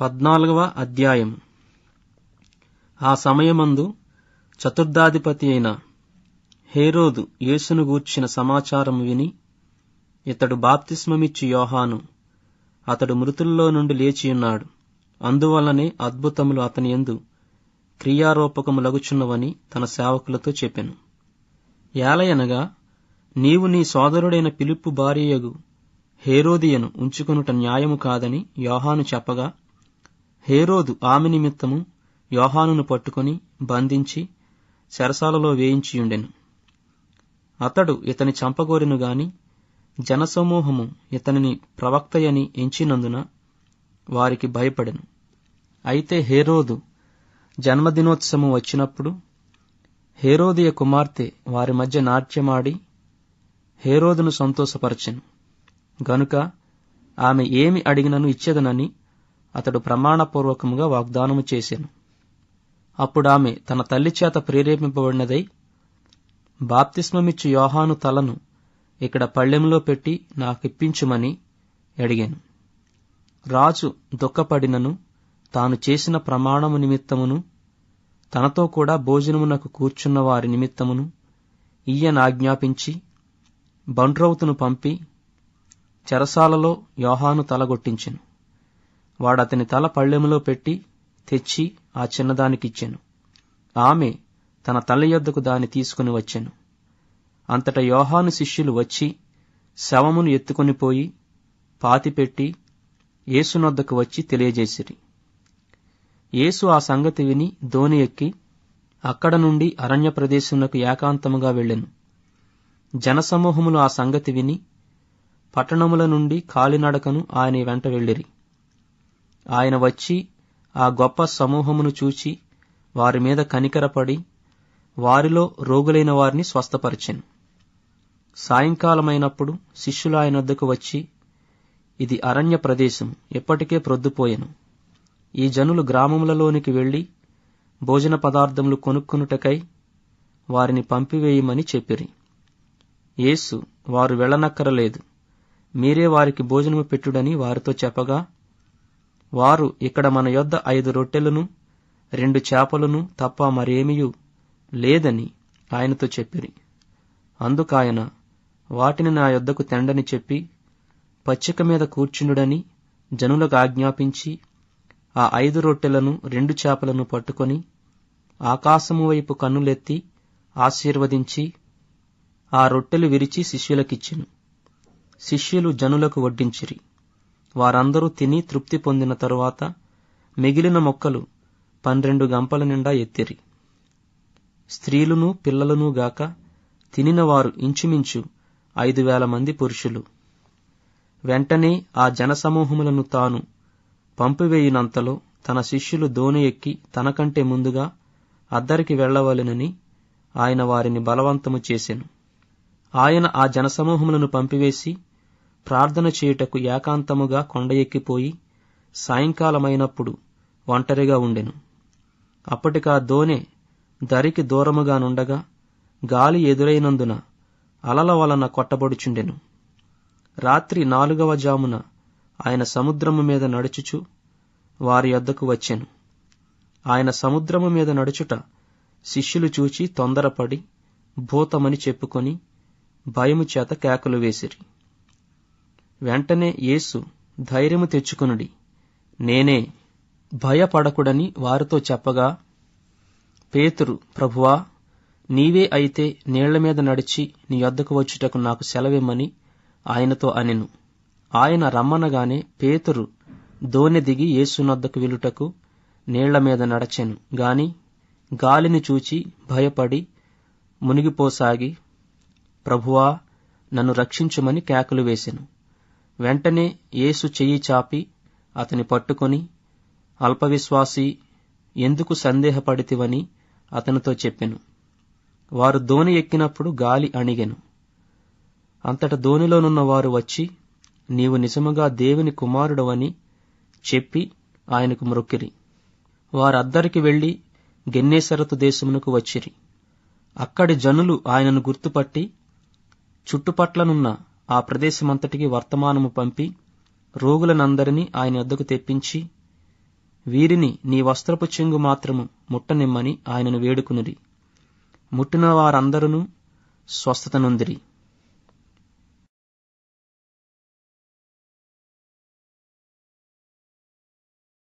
పద్నాలుగవ అధ్యాయం. ఆ సమయమందు చతుర్థాధిపతి అయిన హేరోదు యేసును గూర్చిన సమాచారం విని ఇతడు బాప్తిస్మమిచ్చి యోహాను. అతడు మృతుల్లో నుండి లేచియున్నాడు అందువల్లనే అద్భుతములు అతని యందు క్రియారూపకములగుచున్నవని తన సేవకులతో చెప్పెను. ఏలయనగా నీవు నీ సోదరుడైన పిలుపు భార్యయగు హేరోదియను ఉంచుకొనుట న్యాయము కాదని యోహాను చెప్పగా హేరోదు ఆమె నిమిత్తము యోహానును పట్టుకొని బంధించి చెరసాలలో వేయించియుండెను. అతడు ఇతని చంపగోరెను గాని జనసమూహము ఇతనిని ప్రవక్తయని ఎంచినందున వారికి భయపడెను. అయితే హేరోదు జన్మదినోత్సవం వచ్చినప్పుడు హేరోదియ కుమార్తె వారి మధ్య నాట్యమాడి హేరోదును సంతోషపరచెను. గనుక ఆమె ఏమి అడిగినను ఇచ్చేదనని అతడు ప్రమాణపూర్వకముగా వాగ్దానము చేశాను. అప్పుడు ఆమె తన తల్లి చేత ప్రేరేపింపబడినదై బాప్తిస్మమిచ్చు యోహాను తలను ఇక్కడ పళ్ళెంలో పెట్టి నాకిప్పించుమని అడిగాను. రాజు దుఃఖపడినను తాను చేసిన ప్రమాణము నిమిత్తమును తనతో కూడా భోజనమునకు కూర్చున్న వారి నిమిత్తమును ఈయన ఆజ్ఞాపించి బండ్రౌతును పంపి చెరసాలలో యోహాను తలగొట్టించెను. వాడతని తల పళ్ళెములో పెట్టి తెచ్చి ఆ చిన్నదానికిచ్చెను. ఆమె తన తల్లి యొద్దకు దాన్ని తీసుకుని వచ్చెను. అంతట యోహాను శిష్యులు వచ్చి శవమును ఎత్తుకొని పోయి పాతిపెట్టి యేసునొద్దకు వచ్చి తెలియజేసిరి. యేసు ఆ సంగతి విని ధోని ఎక్కి అక్కడ నుండి అరణ్య ప్రదేశమునకు ఏకాంతముగా వెళ్ళెను. జనసమూహములు ఆ సంగతి విని పట్టణముల నుండి కాలినడకను ఆయన వెంట వెళ్ళిరి. ఆయన వచ్చి ఆ గొప్ప సమూహమును చూచి వారి మీద కనికరపడి వారిలో రోగులైన వారిని స్వస్థపరిచెను. సాయంకాలమైనప్పుడు శిష్యులు ఆయన వద్దకు వచ్చి ఇది అరణ్య ప్రదేశం ఎప్పటికే ప్రొద్దుపోయెను. ఈ జనులు గ్రామములలోనికి వెళ్ళి భోజన పదార్థములు కొనుక్కునుటకై వారిని పంపివేయమని చెప్పిరి. యేసు వారు వెళ్ళనక్కరలేదు. మీరే వారికి భోజనము పెట్టుడని వారితో చెప్పగా వారు ఇక్కడ మన యొద్ద ఐదు రొట్టెలను రెండు చేపలను తప్ప మరేమియూ లేదని ఆయనతో చెప్పిరి. అందుకాయన వాటిని నా యొద్దకు తెండని చెప్పి పచ్చిక మీద కూర్చుండుడని జనులకు ఆజ్ఞాపించి ఆ ఐదు రొట్టెలను రెండు చేపలను పట్టుకొని ఆకాశము వైపు కన్నులెత్తి ఆశీర్వదించి ఆ రొట్టెలు విరిచి శిష్యులకిచ్చెను. శిష్యులు జనులకు వడ్డించిరి. వారందరూ తిని తృప్తి పొందిన తరువాత మిగిలిన మొక్కలు పన్నెండు గంపల నిండా ఎత్తిరి. స్త్రీలును పిల్లలను గాక తినినవారు ఇంచుమించు ఐదు వేల మంది పురుషులు. వెంటనే ఆ జనసమూహములను తాను పంపివేయినంతలో తన శిష్యులు దోణి ఎక్కి తనకంటే ముందుగా అద్దరికి వెళ్ళవలెనని ఆయన వారిని బలవంతము చేసెను. ఆయన ఆ జనసమూహములను పంపివేసి ప్రార్థన చేయుటకు ఏకాంతముగా కొండ ఎక్కిపోయి సాయంకాలమైనప్పుడు ఒంటరిగా ఉండెను. అప్పటికా దోనె దరికి దూరముగానుండగా గాలి ఎదురైనందున అలల వలన కొట్టబడుచుండెను. రాత్రి నాలుగవ జామున ఆయన సముద్రము మీద నడుచుచు వారి యొద్దకు వచ్చెను. ఆయన సముద్రము మీద నడుచుట శిష్యులు చూచి తొందరపడి భూతమని చెప్పుకొని భయము చేత కేకలు వేసిరి. వెంటనే యేసు ధైర్యము తెచ్చుకునుడి. నేనే భయపడకుడని వారితో చెప్పగా పేతురు ప్రభువా నీవే అయితే నీళ్ళ మీద నడిచి నీ యొద్దకు వచ్చుటకు నాకు సెలవిమ్మని ఆయనతో అనెను. ఆయన రమ్మనగానే పేతురు దోనె దిగి యేసునొద్దకు విలుటకు నీళ్ళ మీద నడచెను. గాని గాలిని చూచి భయపడి మునిగిపోసాగి ప్రభువా నన్ను రక్షించుమని కేకలు వేసెను. వెంటనే యేసు చెయ్యి చాపి అతని పట్టుకొని అల్పవిశ్వాసి ఎందుకు సందేహపడితివని అతనితో చెప్పెను. వారు దోణి ఎక్కినప్పుడు గాలి అణిగెను. అంతట దోణిలోనున్న వారు వచ్చి నీవు నిజముగా దేవుని కుమారుడవని చెప్పి ఆయనకు మ్రొక్కిరి వారద్దరికి వెళ్ళి గెన్నేసరతు దేశమునకు వచ్చిరి. అక్కడి జనులు ఆయనను గుర్తుపట్టి చుట్టుపట్లనున్న ఆ ప్రదేశమంతటికి వర్తమానము పంపి రోగులనందరినీ ఆయన వద్దకు తెప్పించి వీరిని నీ వస్త్రపు చెంగు మాత్రము ముట్టనిమ్మని ఆయనను వేడుకునిరి ముట్టిన వారందరూ స్వస్థత నొందిరి